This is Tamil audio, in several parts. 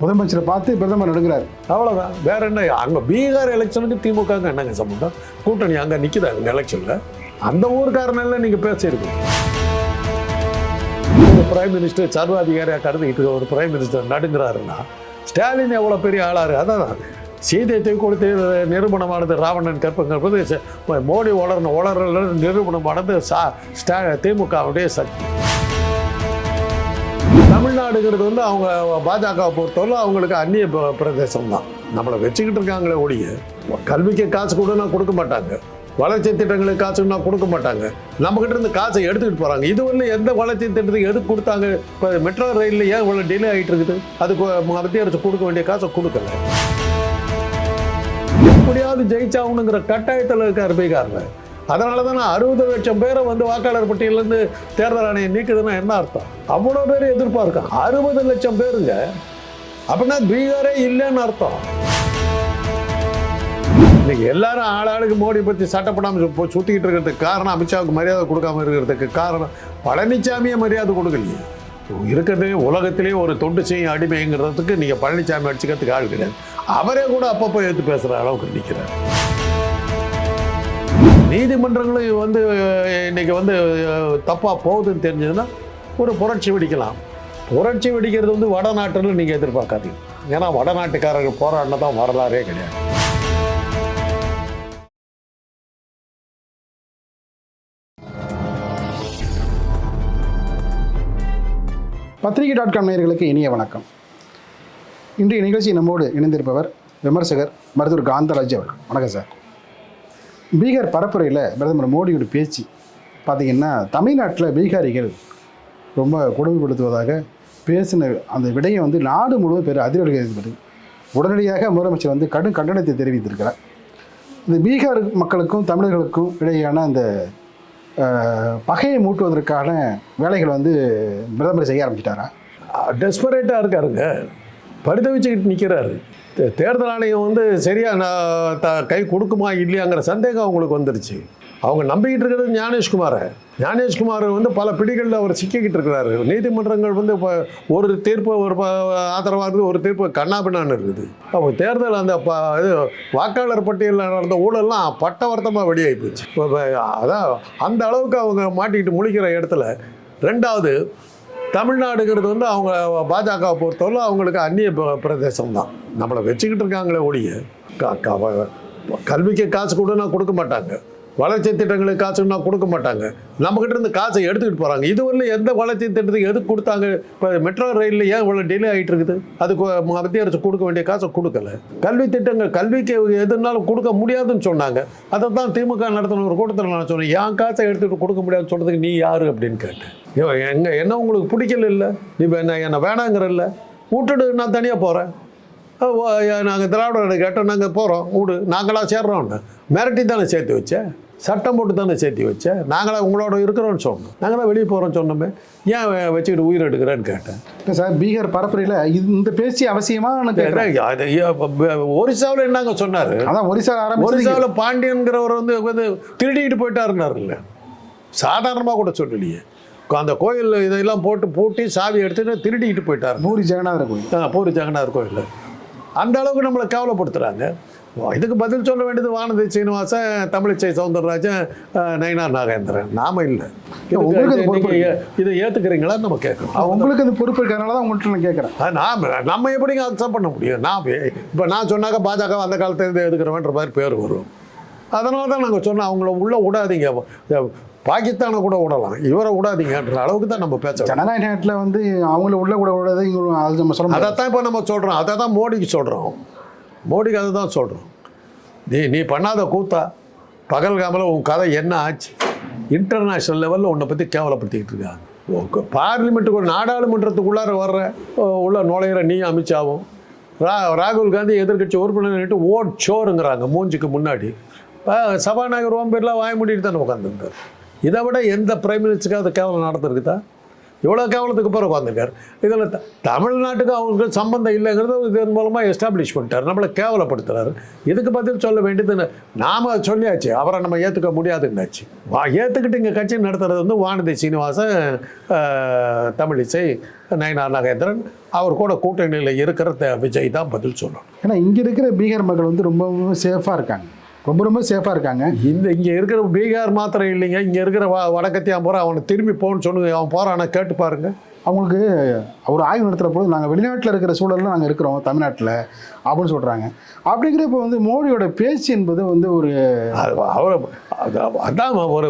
முதலமைச்சரை பார்த்து பிரதமர் நடுங்கிறார். அவ்வளோதான் வேற என்ன? அங்கே பீகார் எலெக்ஷனுக்கு திமுக என்னங்க சம்பந்தம்? கூட்டணி அங்கே நிற்கிறாங்க எலெக்ஷனில் அந்த ஊருக்காரனால நீங்கள் பேசியிருக்கீங்க. ஒரு பிரைம் மினிஸ்டர் சர்வாதிகாரியாக கருதிக்கிட்டு ஒரு பிரைம் மினிஸ்டர் நடுங்கிறாருன்னா ஸ்டாலின் எவ்வளோ பெரிய ஆளாரு? அதான். சீதையை கொடுத்து நிரூபணமானது ராவணன் கற்பங்கிறது மோடி வளரணும் வளர நிரூபணமானது சா ஸ்டா திமுகவுடைய சக்தி. தமிழ்நாடுங்கிறது வந்து அவங்க பாஜகவை பொறுத்தவரை அவங்களுக்கு அந்நிய பிரதேசம் தான் நம்மளை வச்சுக்கிட்டு இருக்காங்களே ஒழிய கல்விக்கு காசு கொடுனா கொடுக்க மாட்டாங்க. வளர்ச்சி திட்டங்களுக்கு காசுன்னா கொடுக்க மாட்டாங்க. நம்மகிட்ட இருந்து காசை எடுத்துக்கிட்டு போகிறாங்க இது வந்து எந்த வளர்ச்சி திட்டத்துக்கு எதுக்கு கொடுத்தாங்க? இப்போ மெட்ரோ ரயிலில் ஏன் இவ்வளோ டிலே ஆகிட்டு இருக்குது? அதுக்கு மத்திய அரசு கொடுக்க வேண்டிய காசை கொடுக்கல. எப்படியாவது ஜெயிச்சாகணுங்கிற கட்டாயத்தில் இருக்கார் பீகாரில். அதனால தான் அறுபது லட்சம் பேரை வந்து வாக்காளர் பட்டியலேருந்து தேர்தல் ஆணையம் நீக்குதுன்னா என்ன அர்த்தம்? அவ்வளோ பேர் எதிர்பார்க்கான் அறுபது லட்சம் பேருங்க. அப்படின்னா பீகாரே இல்லைன்னு அர்த்தம். இன்னைக்கு எல்லாரும் ஆளாளுக்கு மோடி பற்றி சட்டப்படாமல் சு- இருக்கிறதுக்கு காரணம் அமித்ஷாவுக்கு மரியாதை கொடுக்காம இருக்கிறதுக்கு காரணம் பழனிசாமியை மரியாதை கொடுக்கலையே. இருக்கிறதே உலகத்திலே ஒரு தொண்டு செய்யும் அடிமைங்கிறதுக்கு நீங்கள் பழனிசாமி அடிச்சுக்கிறதுக்கு ஆள் கிடையாது. அவரே கூட அப்பப்போ எடுத்து பேசுகிற அளவுக்கு நிற்கிறார் நீதிமன்றங்களும் வந்து இன்னைக்கு வந்து தப்பாக போகுதுன்னு தெரிஞ்சதுன்னா ஒரு புரட்சி வெடிக்கலாம். புரட்சி வெடிக்கிறது வந்து வடநாட்டில் நீங்கள் எதிர்பார்க்காதீங்க. ஏன்னா வடநாட்டுக்காரர்கள் போராடினா தான் வரலாறே கிடையாது. பத்திரிகை டாட் காம் நேயர்களுக்கு இனிய வணக்கம். இன்றைய நிகழ்ச்சி நம்மோடு இணைந்திருப்பவர் விமர்சகர் மருத்துவர் காந்தராஜ் அவர்கள். வணக்கம் சார். பீகார் பரப்புரையில் பிரதமர் மோடியோட பேச்சு பார்த்தீங்கன்னா தமிழ்நாட்டில் பீகாரிகள் ரொம்ப கொடுமைப்படுத்துவதாக பேசின அந்த விடயம் வந்து நாடு முழுவதும் பெரும் அதிர்வலை ஏற்படுது. உடனடியாக முதலமைச்சர் வந்து கடும் கண்டனத்தை தெரிவித்திருக்கிறார். இந்த பீகார் மக்களுக்கும் தமிழர்களுக்கும் இடையேயான அந்த பகையை மூட்டுவதற்கான வேலைகள் வந்து பிரதமர் செய்ய ஆரம்பிச்சிட்டாரா? டெஸ்பரேட்டாக இருக்காருங்க. பரிதவிச்சுக்கிட்டு நிற்கிறாரு தே- தேர்தல் ஆணையம் வந்து சரியா நான் த கை கொடுக்குமா இல்லையாங்கிற சந்தேகம் அவங்களுக்கு வந்துருச்சு. அவங்க நம்பிக்கிட்டு இருக்கிறது ஞானேஷ்குமாரை. ஞானேஷ்குமார் வந்து பல பிடிகளில் அவர் சிக்கிக்கிட்டு இருக்கிறாரு. நீதிமன்றங்கள் வந்து இப்போ ஒரு தீர்ப்பு ஒரு ஆதரவாக இருக்குது ஒரு தீர்ப்பு கண்ணாபின்னான்னு இருக்குது. அவங்க தேர்தல் அந்த ப இது வாக்காளர் பட்டியலில் நடந்த ஊழல்லாம் பட்டவர்த்தமாக வெளியாகி போச்சு. அதான் அந்த அளவுக்கு அவங்க மாட்டிக்கிட்டு முழிக்கிற இடத்துல ரெண்டாவது தமிழ்நாடுங்கிறது வந்து அவங்க பாஜகவை பொறுத்தவரை அவங்களுக்கு அந்நிய பிரதேசம் தான் நம்மளை வச்சுக்கிட்டு இருக்காங்களே ஒழிய கல்விக்கு காசு கொடுனா கொடுக்க மாட்டாங்க. வளர்ச்சி திட்டங்களுக்கு காசுன்னா கொடுக்க மாட்டாங்க. நம்மக்கிட்ட இருந்து காசை எடுத்துக்கிட்டு போகிறாங்க இதுவரையிலும் எந்த வளர்ச்சி திட்டத்துக்கு எதுக்கு கொடுத்தாங்க? இப்போ மெட்ரோ ரயிலில் ஏன் இவ்வளோ டிலே ஆகிட்டு இருக்குது? அதுக்கு மத்திய அரசு கொடுக்க வேண்டிய காசை கொடுக்கல. கல்வி திட்டங்கள் கல்விக்கு எதுனாலும் கொடுக்க முடியாதுன்னு சொன்னாங்க. அதை தான் திமுக நடத்தின ஒரு கூட்டத்தில் நான் சொன்னேன். என் காசை எடுத்துகிட்டு கொடுக்க முடியாதுன்னு சொன்னதுக்கு நீ யார்? அப்படின்னு கேட்டேன். ஐயோ எங்கே என்ன உங்களுக்கு பிடிக்கல இல்லை? நீ என்ன என்ன வேணாங்கிற இல்லை? விட்டுடு நான் தனியாக போகிறேன் நாங்கள் திராவிட கேட்டோம் நாங்கள் போகிறோம் வீடு நாங்களாக சேர்றோம்னு. மிரட்டி தானே சேர்த்து வச்சேன் சட்டம் போட்டு தானே சேர்த்து வச்சேன் நாங்களா உங்களோட இருக்கிறோன்னு சொன்னோம். நாங்கள் தான் வெளியே போகிறோம் சொன்னோமே ஏன் வச்சுக்கிட்டு உயிர் எடுக்கிறேன்னு கேட்டேன். இல்லை சார் பீகார் பரப்புரையில் இந்த பேச்சு ப- ஒரிசாவில் என்னங்க சொன்னார்? அதான் ஒரிசா ஒரிசாவில் பாண்டியன்கிறவர் வந்து வந்து திருடிக்கிட்டு போயிட்டாருன்னாருல்ல சாதாரணமாக கூட சொல்லலையே. அந்த கோயில் இதெல்லாம் போட்டு பூட்டி சாவி எடுத்துட்டு திருடிக்கிட்டு போயிட்டாரு. பூரி ஜெகநாதர் கோயில். பூரி ஜெகநாதர் கோயில் அந்த அளவுக்கு நம்மளை கேவலப்படுத்துகிறாங்க இதுக்கு பதில் சொல்ல வேண்டியது வானதி சீனிவாசன் தமிழிசை சவுந்தரராஜன் நயினார் நாகேந்திரன். நாம இல்லை. உங்களுக்கு அது இதை ஏற்றுக்கிறீங்களா நம்ம கேட்கணும் உங்களுக்கு அந்த பொறுப்பு இருக்கிறதுனால தான் உங்கள்கிட்ட நான் கேட்குறேன். அது நாம் நம்ம எப்படிங்க அக்செப்ட் பண்ண முடியும்? நான் இப்போ நான் சொன்னாக்க பாஜக அந்த காலத்துலேருந்து எதுக்குறவன்ற மாதிரி பேர் வரும். அதனால தான் நாங்கள் சொன்னோம் அவங்கள உள்ளே விடாதீங்க. பாகிஸ்தானை கூட விடலாம். இவரை விடாதீங்கன்ற அளவுக்கு தான் நம்ம பேச. ஜனநாயக நாட்டில் வந்து அவங்கள உள்ள கூட விடாது அது நம்ம சொல்ல முடியாது. அதைத்தான் இப்போ நம்ம சொல்கிறோம் அதை தான் மோடிக்கு சொல்கிறோம் மோடிக்கு அதை தான் சொல்கிறோம் நீ நீ பண்ணாத கூத்தா. பகல்காமில் உன் கதை என்ன ஆச்சு? இன்டர்நேஷ்னல் லெவலில் உன்னை பற்றி கேவலப்படுத்திக்கிட்டு இருக்காங்க. பார்லிமெண்ட்டுக்கு நாடாளுமன்றத்துக்குள்ளார வர்ற உள்ள நுழையிற நீ அமித்ஷாவும் ரா ராகுல் காந்தி எதிர்க்கட்சி உறுப்பினர்கிட்ட ஓட் ஷோருங்கிறாங்க மூஞ்சிக்கு முன்னாடி. சபாநாயகர் ஓம் பிர்லா வாய மூடிட்டு தானே உட்காந்துருந்தார் இதை விட எந்த பிரைம் மினிஸ்டருக்காவது கேவலம் நடந்திருக்குதா? இவ்வளோ கேவலத்துக்கு பிறகு உட்காந்துருக்கார் இதில் த- தமிழ்நாட்டுக்கு அவங்களுக்கு சம்பந்தம் இல்லைங்கிறது இதன் மூலமாக எஸ்டாப்ளிஷ் பண்ணிட்டார். நம்மளை கேவலப்படுத்துறாரு. இதுக்கு பதில் சொல்ல வேண்டியது நாம் சொல்லியாச்சு. அவரை நம்ம ஏற்றுக்க முடியாதுன்னாச்சு. வா ஏற்றுக்கிட்டு இங்கே கட்சி நடத்துறது வந்து வானதி சீனிவாசன் தமிழிசை நயனார் நாகேந்திரன் அவர் கூட கூட்டணியில் இருக்கிற த- விஜய் தான் பதில் சொல்லணும். ஏன்னா இங்கே இருக்கிற பீகார் மக்கள் வந்து ரொம்ப சேஃபாக இருக்காங்க. ரொம்ப ரொம்ப சேஃபாக இருக்காங்க. இந்த இங்கே இருக்கிற பீகார் மாத்திரம் இல்லைங்க. இங்கே இருக்கிற வ வடக்கத்தியான் போகிற அவனை திரும்பி போன்னு சொல்லுங்க அவன் போகிறானா கேட்டு பாருங்க. அவங்களுக்கு ஒரு ஆய்வு நடத்துகிற போது நாங்கள் வெளிநாட்டில் இருக்கிற சூழலில் நாங்கள் இருக்கிறோம் தமிழ்நாட்டில் அப்படின்னு சொல்கிறாங்க அப்படிங்கிறப்ப வந்து மோடியோட பேச்சு என்பது வந்து ஒரு அது அவர் அது- அதான் ஒரு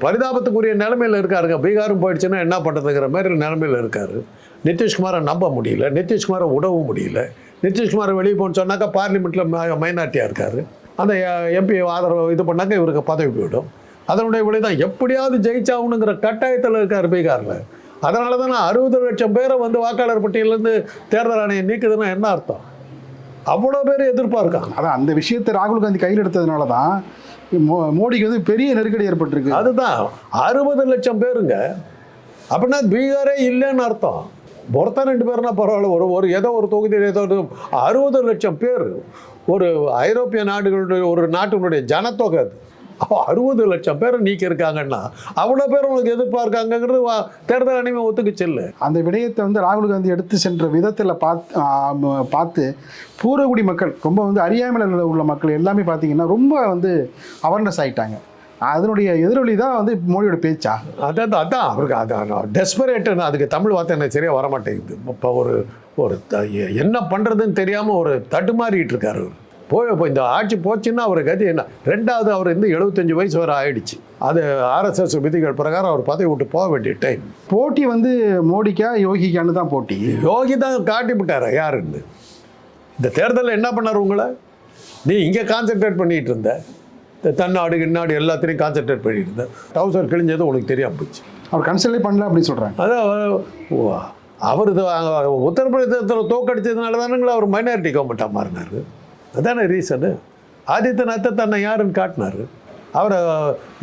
பரிதாபத்துக்குரிய நிலைமையில் இருக்காருங்க. பீகாரும் போயிடுச்சுன்னா என்ன பண்ணுறதுங்கிற மாதிரி நிலைமையில் இருக்காரு. நிதிஷ்குமாரை நம்ப முடியல. நிதிஷ்குமாரை உடவும் முடியல. நிதிஷ்குமாரை வெளியே போன்னு சொன்னாக்கா பார்லிமெண்ட்டில் மைனாரிட்டியாக இருக்கார். அந்த எம்பி ஆதரவு இது பண்ணாக்க இவருக்கு பதவி போயிடும். அதனுடைய விலை தான் எப்படியாவது ஜெயிச்சாகணுங்கிற கட்டாயத்தில் இருக்கார் பீகாரில். அதனால தான் அறுபது லட்சம் பேரை வந்து வாக்காளர் பட்டியலேருந்து தேர்தல் ஆணையம் நீக்குதுன்னா என்ன அர்த்தம்? அவ்வளோ பேர் எதிர்பார்க்காங்க. அதான் அந்த விஷயத்தை ராகுல் காந்தி கையில் எடுத்ததுனால தான் மோ மோடிக்கு வந்து பெரிய நெருக்கடி ஏற்பட்டிருக்கு. அதுதான் அறுபது லட்சம் பேருங்க. அப்படின்னா பீகாரே இல்லைன்னு அர்த்தம். ஒருத்தன் ரெண்டு பேர்னா பரவாயில்ல ஒரு ஒரு ஏதோ ஒரு தொகுதியில் ஏதோ ஒரு அறுபது லட்சம் பேர் ஒரு ஐரோப்பிய நாடுகளுடைய ஒரு நாட்டினுடைய ஜனத்தொகை அது அப்போ அறுபது லட்சம் பேர் நீக்கி இருக்காங்கன்னா அவ்வளோ பேர் உங்களுக்கு எதிர்பார்க்காங்கங்கிறது வா- தேர்தல் அணிமை ஒத்துக்குச்சு இல்லை அந்த விடயத்தை வந்து ராகுல் காந்தி எடுத்து சென்ற விதத்தில் பார்த்து பார்த்து பூரகுடி மக்கள் ரொம்ப வந்து அறியாமையில் உள்ள மக்கள் எல்லாமே பார்த்தீங்கன்னா ரொம்ப வந்து அவேர்னஸ் ஆயிட்டாங்க அதனுடைய எதிரொலி தான் வந்து மோடியோட பேச்சா அதான் அதான் அவருக்கு அதான் டெஸ்பரேட்டுன்னு அதுக்கு தமிழ் வார்த்தை எனக்கு சரியாக வரமாட்டேங்குது இப்போ ஒரு ஒரு என்ன பண்ணுறதுன்னு தெரியாமல் ஒரு தடுமாறிட்டு இருக்காரு. அவர் போய் இப்போ இந்த ஆட்சி போச்சுன்னா அவர் கதி என்ன? ரெண்டாவது அவர் வந்து எழுபத்தஞ்சு வயசு வரை ஆயிடுச்சு. அது ஆர்எஸ்எஸ் விதிகள் பிரகாரம் அவர் பதவி விட்டு போக வேண்டிய டைம் போட்டி வந்து மோடிக்கா யோகிக்கான்னு தான் போட்டி? யோகி தான் காட்டி விட்டாரு யாருன்னு? இந்த தேர்தலில் என்ன பண்ணார் உங்களை? நீ இங்கே கான்சென்ட்ரேட் பண்ணிட்டு இருந்த. இந்த தன்னாடு இன்னாடு எல்லாத்தையும் கான்சென்ட்ரேட் பண்ணிட்டு இருந்த. டவுசர் கிழிஞ்சது உனக்கு தெரியாம போச்சு. அவர் கன்சல்டே பண்ணல அப்படின்னு சொல்கிறாங்க அதான் அவர் உத்தரப்பிரதேசத்தில் தோக்கடிச்சதுனால தானுங்களா அவர் மைனாரிட்டி கவர்மெண்ட்டாக மாறினார். அதானே ரீசனு ஆதித்யநாத்தை தன்னை யாருன்னு காட்டினார். அவரை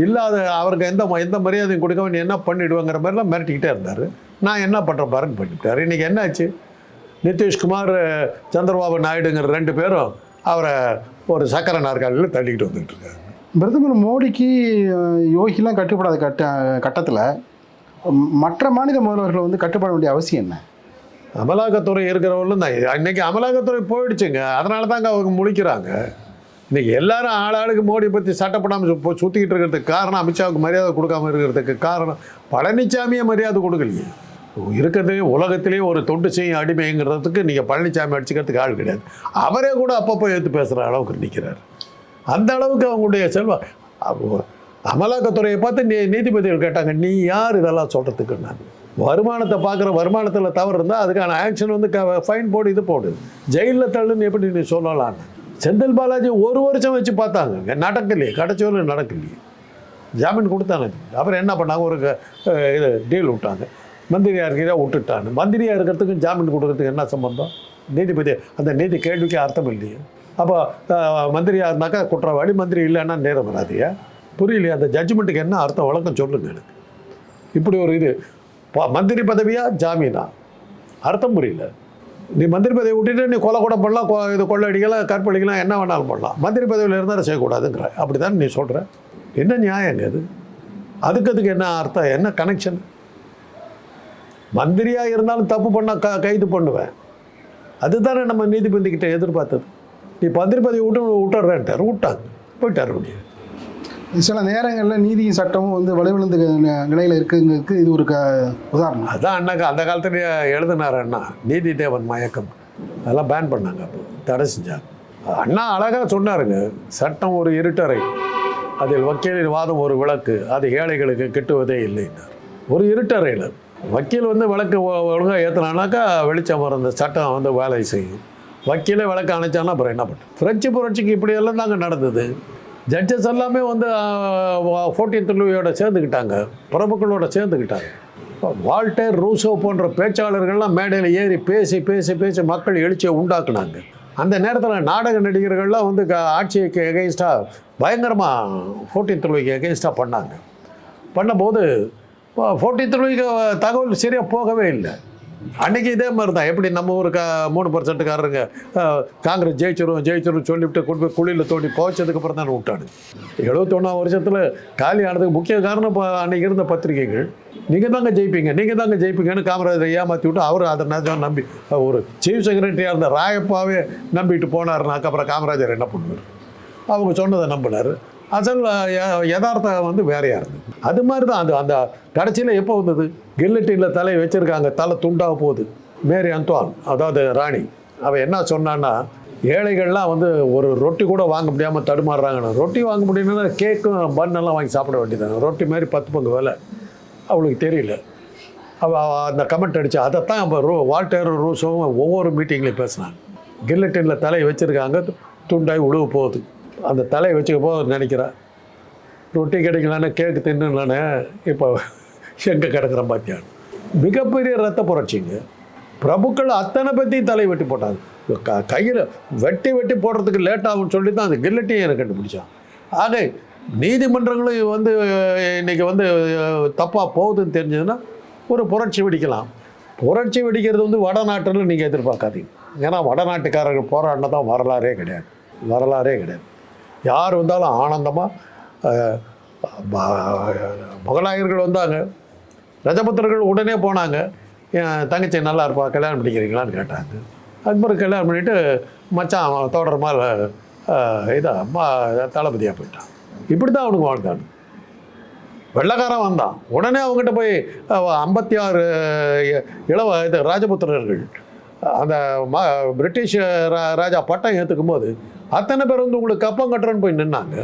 இல்லாத அவருக்கு எந்த எந்த மரியாதையும் கொடுக்க நீ என்ன பண்ணிவிடுவாங்கிற மாதிரிலாம் மிரட்டிக்கிட்டே இருந்தார். நான் என்ன பண்ணுற பாருன்னு பண்ணிவிட்டார் இன்றைக்கி என்னாச்சு? நிதிஷ்குமார் சந்திரபாபு நாயுடுங்கிற ரெண்டு பேரும் அவரை ஒரு சக்கர நாற்காலியில் தள்ளிக்கிட்டு வந்துட்டு பிரதமர் மோடிக்கு யோகிலாம் கட்டுப்படாத கட்ட கட்டத்தில் மற்ற மாநில முதல்வர்களை வந்து கட்டுப்பட வேண்டிய அவசியம் என்ன? அமலாக்கத்துறை இருக்கிறவங்களும் தான் இன்னைக்கு அமலாக்கத்துறை போயிடுச்சுங்க. அதனால தாங்க அவங்க முழிக்கிறாங்க. இன்னைக்கு எல்லாரும் ஆளாளுக்கு மோடி பற்றி சட்டப்படாமல் இப்போ சுற்றிக்கிட்டு இருக்கிறதுக்கு காரணம் அமித்ஷாவுக்கு மரியாதை கொடுக்காம இருக்கிறதுக்கு காரணம் பழனிசாமியே மரியாதை கொடுக்கலையே. இருக்கிறதுலே உலகத்திலேயே ஒரு தொண்டு செய்யும் அடிமைங்கிறதுக்கு நீங்கள் பழனிசாமி அடிச்சுக்கிறதுக்கு ஆள் கிடையாது. அவரே கூட அப்பப்போ எடுத்து பேசுகிற அளவுக்கு நிற்கிறார் அந்த அளவுக்கு அவங்களுடைய செல்வா அமலாக்கத்துறையை பார்த்து நீ நீதிபதிகள் கேட்டாங்க நீ யார் இதெல்லாம் சொல்கிறதுக்கு நான் வருமானத்தை பார்க்குற வருமானத்தில் தவறு இருந்தால் அதுக்கான ஆக்ஷன் வந்து க ஃபைன் போடு இது போடு. ஜெயிலில் தள்ளுன்னு எப்படி நீ சொல்லலான்னு செந்தில் பாலாஜி ஒரு வருஷம் வச்சு பார்த்தாங்க நடக்கலையே கடைசி நடக்கலையே. ஜாமீன் கொடுத்தாங்க. அப்புறம் என்ன பண்ணாங்க? ஒரு இது டீல் விட்டாங்க. மந்திரியாக இருக்கிறதா விட்டுட்டாங்க. மந்திரியாக இருக்கிறதுக்கும் ஜாமீன் கொடுக்கறதுக்கு என்ன சம்பந்தம்? நீதிபதி அந்த நீதி கேள்விக்கு அர்த்தம் இல்லையே. அப்போ மந்திரியாக இருந்தாக்கா குற்றவாளி மந்திரி இல்லைன்னா நேரம் வராதியா? புரியலையே அந்த ஜட்ஜ்மெண்ட்டுக்கு என்ன அர்த்தம்? வழக்கம் சொல்லுங்க எனக்கு. இப்படி ஒரு இது. ப- மந்திரி பதவியா ஜாமீனா? அர்த்தம் புரியல. நீ மந்திரி பதவி விட்டுட்டு நீ கொலை கூட பண்ணலாம் கொ- இது கொள்ளடிக்கலாம் கற்பழிக்கலாம் என்ன வேணாலும் பண்ணலாம். மந்திரி பதவியில் இருந்தால் செய்யக்கூடாதுங்கிற. அப்படி தானே நீ சொல்கிற என்ன நியாயம் அது அதுக்கு அதுக்கு என்ன அர்த்தம்? என்ன கனெக்ஷன் மந்திரியாக இருந்தாலும் தப்பு பண்ணால் க கைது பண்ணுவேன். அதுதானே நம்ம நீதிபதிக்கிட்ட எதிர்பார்த்தது. நீ மந்திரி பதவி விட்டு விட்டுறேன்ட்டார் விட்டாங்க. போயிட்டார் முடியாது சில நேரங்களில் நீதியும் சட்டமும் வந்து வலுவிழந்த நிலையில் இருக்குங்கிறதுக்கு இது ஒரு க உதாரணம். அதான் அண்ணாக்கா அந்த காலத்தில் எழுதினார் அண்ணா நீதி தேவன் மயக்கம். அதெல்லாம் பேன் பண்ணாங்க அப்போ தடை செஞ்சாங்க. அண்ணா அழகாக சொன்னாருங்க சட்டம் ஒரு இருட்டறை அதில் வக்கீலின் வாதம் ஒரு விளக்கு அது ஏழைகளுக்கு கிட்டுவதே இல்லைன்னா ஒரு இருட்டறையில் வக்கீல் வந்து விளக்கு ஒழுங்காக ஏற்றினானாக்கா வெளிச்சம் வர அந்த சட்டம் வந்து வேலை செய்யும். வக்கீலே விளக்கு அணைச்சானா அப்புறம் என்ன பண்ணுறது ஃப்ரெஞ்சு புரட்சிக்கு இப்படியெல்லாம் தாங்க நடந்தது. ஜட்ஜஸ் எல்லாமே வந்து ஃபோர்டீன்த் லூவியோட சேர்ந்துக்கிட்டாங்க பிரபுக்களோட சேர்ந்துக்கிட்டாங்க வால்டேர் ரூசோ போன்ற பேச்சாளர்கள்லாம் மேடையில் ஏறி பேசி பேசி பேசி மக்கள் எழுச்சியை உண்டாக்குனாங்க. அந்த நேரத்தில் நாடக நடிகர்கள்லாம் வந்து க- ஆட்சிக்கு எகெயின்ஸ்டாக பயங்கரமாக ஃபோர்டீன்த் லூவிக்கு எகெயின்ஸ்டாக பண்ணாங்க. பண்ணும்போது ஃபோர்ட்டி லூவிக்கு தகவல் சரியாக போகவே இல்லை. அன்னைக்கு இதே மாதிரி தான் எப்படி நம்ம ஒரு க மூணு பர்சன்ட்டுக்காரருங்க காங்கிரஸ் ஜெயிச்சிரும் ஜெயிச்சிரும் சொல்லிவிட்டு கொண்டு போய் குழியில் தோண்டி போச்சதுக்கப்புறம் தான் விட்டாடு எழுபத்தொன்னாம் வருஷத்தில் காலி ஆனதுக்கு முக்கிய காரணம் இப்போ அன்றைக்கி இருந்த பத்திரிகைகள். நீங்கள் தாங்க ஜெயிப்பீங்க நீங்கள் தாங்க ஜெயிப்பீங்கன்னு காமராஜரை ஏமாற்றி விட்டு அவர் அதை நான் நம்பி ஒரு சீஃப் செக்ரட்டரியாக இருந்த ராயப்பாவே நம்பிட்டு போனாருனாக்க அப்புறம் காமராஜர் என்ன பண்ணுவார்? அவங்க சொன்னதை நம்பினார். அசல் யதார்த்தம் வந்து வேறையாக இருந்தது அது மாதிரி தான் அந்த அந்த கடைசியில் எப்போ வந்தது? கில்லட்டியில் தலை வச்சுருக்காங்க தலை துண்டாக போகுது. மேரி அந்தவான் அதாவது ராணி. அவள் என்ன சொன்னான்னா ஏழைகள்லாம் வந்து ஒரு ரொட்டி கூட வாங்க முடியாமல் தடுமாறுறாங்கன்னு ரொட்டி வாங்க முடியணும்னா கேக்கும் பன்னெல்லாம் வாங்கி சாப்பிட வேண்டியதுதான். ரொட்டி மாதிரி பத்து பங்கு விலை. அவளுக்கு தெரியல. அவள் அந்த கமெண்ட் அடித்தா அதைத்தான் இப்போ ரூ வால்டேர் ரூஸும் ஒவ்வொரு மீட்டிங்லேயும் பேசினாங்க. கில்லட்டினில் தலையை வச்சுருக்காங்க துண்டாய் உழுவு போகுது. அந்த தலையை வச்சுக்க போது நினைக்கிறேன். ரொட்டி கிடைக்கலன்னு கேக்கு தின்னுலானே இப்போ எங்கே கிடக்குறேன் பார்த்தியா மிகப்பெரிய ரத்த புரட்சிங்க. பிரபுக்கள் அத்தனை பற்றியும் தலை வெட்டி போட்டாங்க. க கையில் வெட்டி வெட்டி போடுறதுக்கு லேட் ஆகும்னு சொல்லி தான் அந்த கில்லட்டியை எனக்கு கண்டுபிடிச்சான். ஆக நீதிமன்றங்களும் வந்து இன்னைக்கு வந்து தப்பாக போகுதுன்னு தெரிஞ்சதுன்னா ஒரு புரட்சி வெடிக்கலாம். புரட்சி வெடிக்கிறது வந்து வடநாட்டில் நீங்கள் எதிர்பார்க்காதீங்க. ஏன்னா வடநாட்டுக்காரர்கள் போராடினா தான் வரலாறே கிடையாது. வரலாறே கிடையாது. யார் வந்தாலும் ஆனந்தமாக முகலாயர்கள் வந்தாங்க. ரஜபுத்திரர்கள் உடனே போனாங்க. என் தங்கச்சி நல்லா இருப்பா கல்யாணம் பண்ணிக்கிறீங்களான்னு கேட்டாங்க. அக்பர் கல்யாணம் பண்ணிவிட்டு மச்சான் அவன் மாதிரி இதாக மா தளபதியாக போயிட்டான். இப்படி தான் அவனுக்கு வாழ்ந்தான் வெள்ளக்காரன் வந்தான். உடனே அவங்ககிட்ட போய் ஐம்பத்தி ஆறு இளவ இது ராஜபுத்திரர்கள் அந்த ம பிரிட்டிஷ் ரா- ராஜா பட்டம் ஏற்றுக்கும் போது அத்தனை பேர் வந்து உங்களுக்கு கப்பம் கட்டுறோன்னு போய் நின்னாங்க.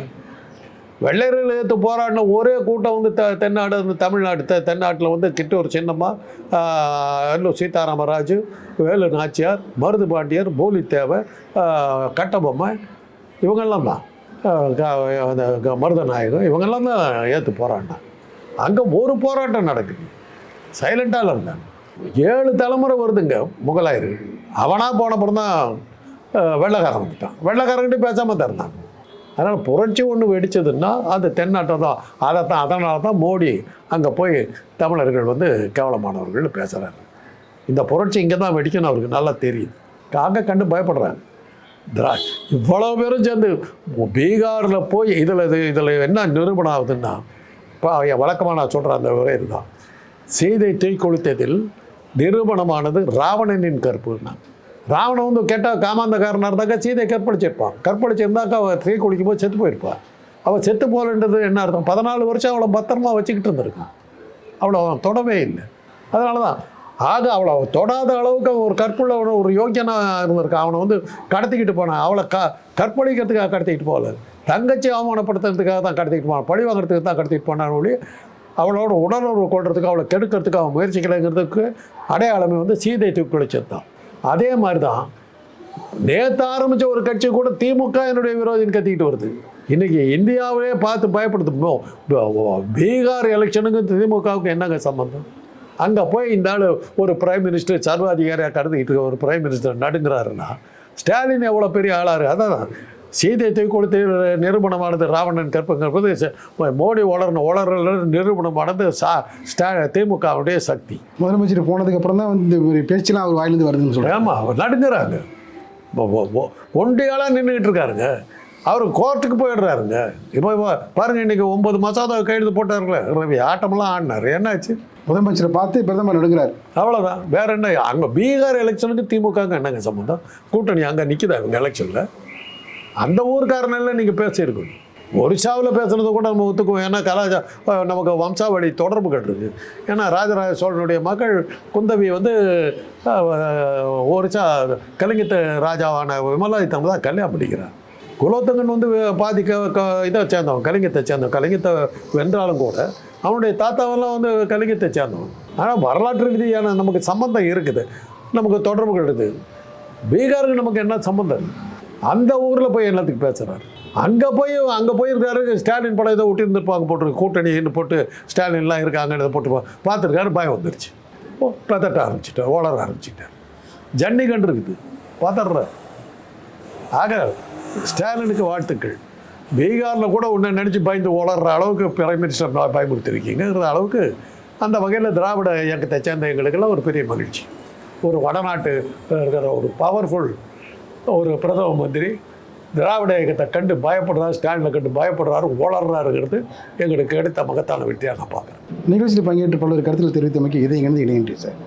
வெள்ளையர்கள் ஏற்று போராடின ஒரே கூட்டம் வந்து த தென்னாடு வந்து தமிழ்நாடு தெ தென்னாட்டில் வந்து கிட்டூர் சின்னம்மா அல்லூர் சீதாராமராஜு வேலு நாச்சியார் மருது பாண்டியர் போலித்தேவை கட்டபொம்மை இவங்கெல்லாம் தான். க- அந்த க- மருதநாயகம் இவங்கெல்லாம் தான் ஏற்று போராடினாங்க. அங்கே ஒரு போராட்டம் நடக்குது. சைலண்ட்டாக இருந்தாங்க. ஏழு தலைமுறை வருதுங்க முகலாயர்கள். அவனாக போனப்புறம் தான் வெள்ளக்காரன் வந்துட்டான் வெள்ளக்காரங்கிட்ட பேசாமல் தான் அதனால் புரட்சி ஒன்று வெடிச்சதுன்னா அது தென்னாட்டம் தான். அதை தான் அதனால தான் மோடி அங்கே போய் தமிழர்கள் வந்து கேவலமானவர்கள் பேசுகிறாரு இந்த புரட்சி இங்கே தான் வெடிக்கணும் அவருக்கு நல்லா தெரியுது. காக்க கண்டு பயப்படுறாங்க. திரா இவ்வளோ பேரும் சேர்ந்து பீகாரில் போய் இதில் இது இதில் என்ன நிரூபணம் ஆகுதுன்னா இப்போ வழக்கமாக நான் சொல்கிற அந்த ஒரே தான் சீதை தீக்கொளுத்ததில் நிரூபணமானது ராவணனின் கற்புன்னா ராவணன் வந்து கேட்டால் காமாந்தக்காரனாக இருந்தாக்கா சீதையை கற்பழிச்சிருப்பான். கற்பழிச்சிருந்தாக்கா அவள் தீ குளிக்கும் போது செத்து போயிருப்பாள் அவள் செத்து போகலன்றது என்ன அர்த்தம்? பதினாலு வருஷம் அவளை பத்திரமா வச்சுக்கிட்டு இருந்திருக்கான். அவளை அவன் தொடவே இல்லை. அதனால தான் ஆக அவளை அவள் தொடாத அளவுக்கு ஒரு கற்புள்ள ஒரு- ஒரு யோக்கியனாக இருந்திருக்கான். அவனை வந்து கடத்திக்கிட்டு போனான். அவளை க கற்பழிக்கிறதுக்காக கடத்திக்கிட்டு போகல. தங்கச்சி அவமானப்படுத்துறதுக்காக தான் கடத்திக்கிட்டு போனான். பழி வாங்குறதுக்கு தான் கடத்திட்டு போனான் ஒழி அவளோட உடலுறவு கொள்றதுக்கு அவளை கெடுக்கிறதுக்கு அவன் முயற்சிக்கலைங்கிறதுக்கு அடையாளமே வந்து சீதை தூக்கி தான் அதே மாதிரி தான் நேற்று ஆரம்பித்த ஒரு கட்சி கூட திமுக என்னுடைய விரோதின்னு கத்திக்கிட்டு வருது. இன்றைக்கி இந்தியாவிலே பார்த்து பயப்படுது பீகார் எலெக்ஷனுக்கு திமுகவுக்கு என்னங்க சம்பந்தம்? அங்கே போய் இந்த ஆள் ஒரு பிரைம் மினிஸ்டர் சர்வாதிகாரியாக கருதிக்கிட்டு இருக்க ஒரு பிரைம் மினிஸ்டர் நடுங்கிறாருன்னா ஸ்டாலின் எவ்வளோ பெரிய ஆளாரு அதான் சீதை தூக்கி கொடுத்து நிரூபணமானது ராவணன் கற்பங்கிறது மோடி வளர்ன வளரல நிரூபணமானது சா ஸ்டா திமுகவுடைய சக்தி. முதலமைச்சர் போனதுக்கு அப்புறம் தான் ஒரு பேச்செல்லாம் அவர் வாயிலிருந்து வருதுன்னு சொல்றாங்க ஆமாம் அவர் நடுங்கிறாங்க ஒண்டியாளாக நின்றுக்கிட்டு இருக்காருங்க. அவர் கோர்ட்டுக்கு போயிடுறாருங்க. இப்போ பாருங்க இன்னைக்கு ஒன்பது மசோதா கையெழுத்து போட்டாருங்களே. ரவி ஆட்டமெல்லாம் ஆடினார். என்னாச்சு? முதலமைச்சரை பார்த்து பிரதமர் நடுங்கிறார். அவ்வளோதான் வேற என்ன? அங்கே பீகார் எலெக்ஷனுக்கு திமுகங்க என்னங்க சம்மந்தம் கூட்டணி அங்கே நிற்குதா இவங்க எலெக்ஷனில் அந்த ஊர்க்காரனெல்லாம் நீங்கள் பேசியிருக்கணும். ஒரிசாவில் பேசுனது கூட நம்ம ஒத்துக்குவோம். ஏன்னா கலாச்சா நமக்கு வம்சாவளி தொடர்புகள் இருக்குது ஏன்னா ராஜராஜ சோழனுடைய மகள் குந்தவி வந்து அஹ், ஒரிசா கலிங்கத்து ராஜாவான விமலாதித்தன் தான் கல்யாணம் பண்ணிக்கிறார். குலோத்தங்கன் வந்து பாதி க க- இதை சேர்ந்தவன் கலிங்கத்தை சேர்ந்தவன். கலிங்கத்தை வென்றாலும் கூட அவனுடைய தாத்தாவெல்லாம் வந்து கலிங்கத்தை சேர்ந்தவன். ஆனால் வரலாற்று ரீதியான நமக்கு சம்மந்தம் இருக்குது. நமக்கு தொடர்புகள் இருக்குது பீகாருக்கு நமக்கு என்ன சம்பந்தம்? அந்த ஊரில் போய் எல்லாத்துக்கும் பேசுகிறாரு அங்கே போய் அங்கே போயிருக்காரு ஸ்டாலின் படம் ஏதோ ஒட்டியிருந்துருப்பாங்க போட்டிருக்கு கூட்டணின்னு போட்டு ஸ்டாலின்லாம் இருக்காங்கன்னு போட்டு பார்த்துருக்காரு பயம் வந்துருச்சு. ஓ பதட்ட ஆரம்பிச்சிட்டார் ஓளர ஆரம்பிச்சிட்டார். ஜன்னி கண்டு இருக்குது பதறார் ஆக ஸ்டாலினுக்கு வாழ்த்துக்கள். பீகாரில் கூட உன்னை நினச்சி பயந்து ஓளர்ற அளவுக்கு பிரைம் மினிஸ்டர் பயமுறுத்திருக்கீங்கிற அளவுக்கு அந்த வகையில் திராவிட இயக்கத்தை சேர்ந்த எங்களுக்கெல்லாம் ஒரு பெரிய மகிழ்ச்சி. ஒரு வடநாட்டு இருக்கிற ஒரு பவர்ஃபுல் ஒரு பிரதம மந்திரி திராவிட இயக்கத்தை கண்டு பயப்படுறாரு ஸ்டாண்டில் கண்டு பயப்படுறாரு ஓளறாருங்கிறது எங்களுக்கு கிடைத்த மகத்தான வெற்றியாக நான் பார்க்குறேன். நிகழ்ச்சியில் பங்கேற்று பல்வேறு கருத்தில் தெரிவித்தமைக்கு இதை இணைந்து இணைகின்றேன் சார்.